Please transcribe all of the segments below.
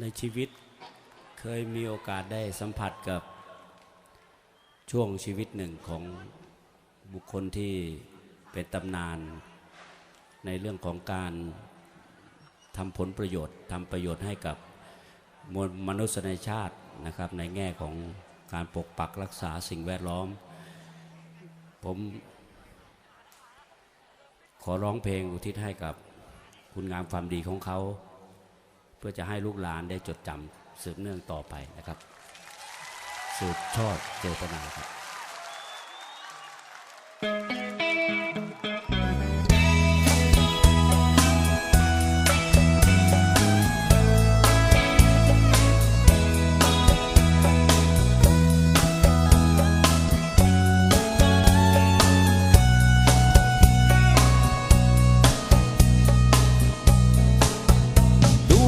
ในชีวิตเคยมีโอกาสได้สัมผัสกับช่วงชีวิตหนึ่งของบุคคลที่เป็นตำนาน ในเรื่องของการทำผลประโยชน์ทำประโยชน์ให้กับมวลมนุษยชาตินะครับ ในแง่ของการปกปักรักษาสิ่งแวดล้อม ผมขอร้องเพลงอุทิศให้กับคุณงามความดีของเขา พื่อจะให้ลูกหลานได้จดจำสืบเนื่องต่อไปนะครับ สืบทอดเจตนาครับ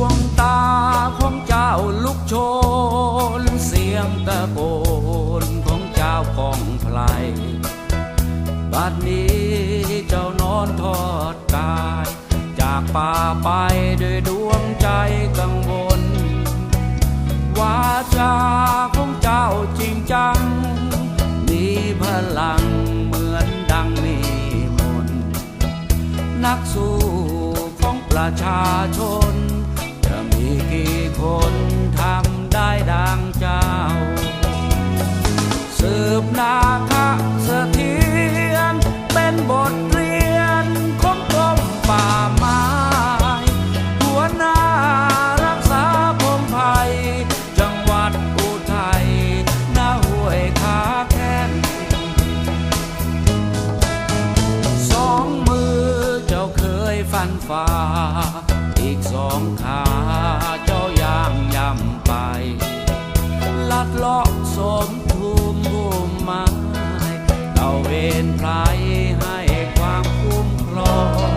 วงตาของเจ้าลุกโชน เสียงตะโกนของเจ้ากองไพลบัดนี้เจ้านอนทอดกาย จากป่าไปด้วยดวงใจกังวล วาจาของเจ้าจริงจัง มีพลังเหมือนดังมีมน นักสู้ของประชาชน มีกี่คนทำได้ดังเจ้า สืบนาคะเสถียรเป็นบทเรียนของกรมป่าไม้หัวหน้ารักษาพงไผ่จังหวัดอุทัยหน้าห้วยขาแค้นสองมือเจ้าเคยฟันฝ่า อีกสองขาเจ้าย่างยำไป ลัดเลาะสมทุมบุมไม้เราเวนไพรให้ความคุ้มครอง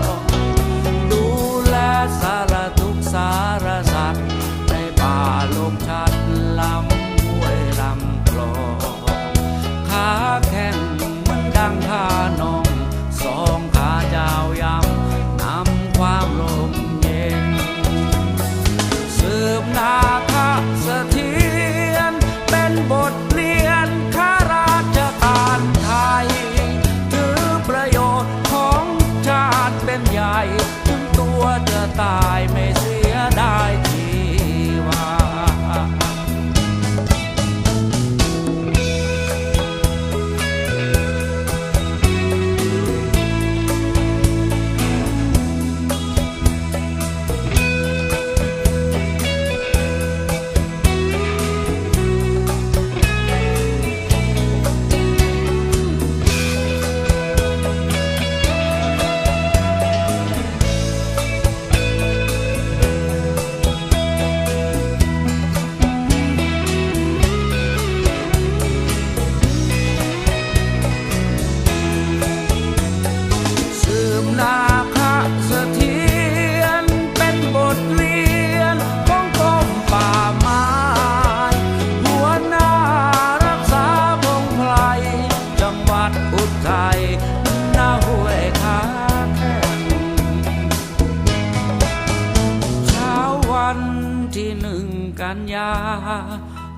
กันยา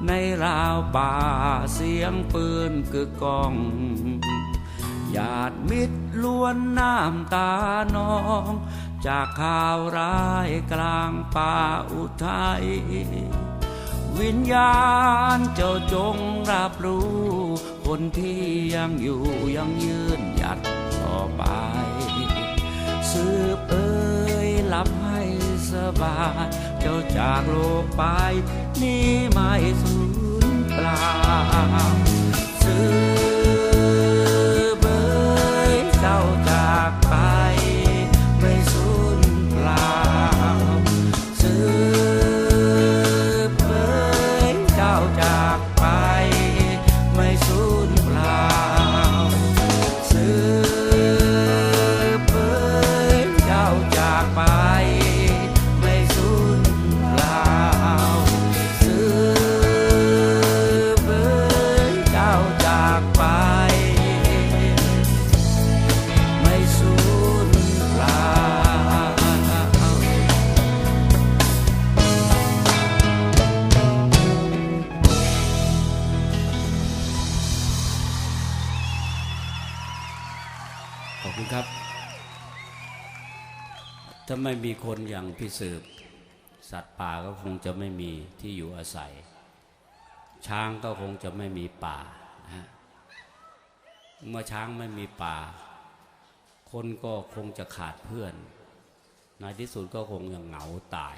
ในราวป่าเสียงปืนกึกก้องญาติมิตรล้วนน้ำตานอง จากข่าวร้ายกลางป่าอุทัย วิญญาณเจ้าจงรับรู้ คนที่ยังอยู่ยังยืนหยัดต่อไป สืบเอ้ยหลับให้ สบายเจ้าจากโลกไป นี่ไม่สูญเปล่าสืบเอ้ยเจ้าจากไป ไม่สูญเปล่าสืบเอ้ยเจ้าจากไป ไม่สูญ อบคุณครับ ถ้าไม่มีคนอย่างพี่สืบ สัตว์ป่าก็คงจะไม่มีที่อยู่อาศัย ช้างก็คงจะไม่มีป่านะเมื่อช้างไม่มีป่า คนก็คงจะขาดเพื่อนในที่สุดก็คงจะเหงาตาย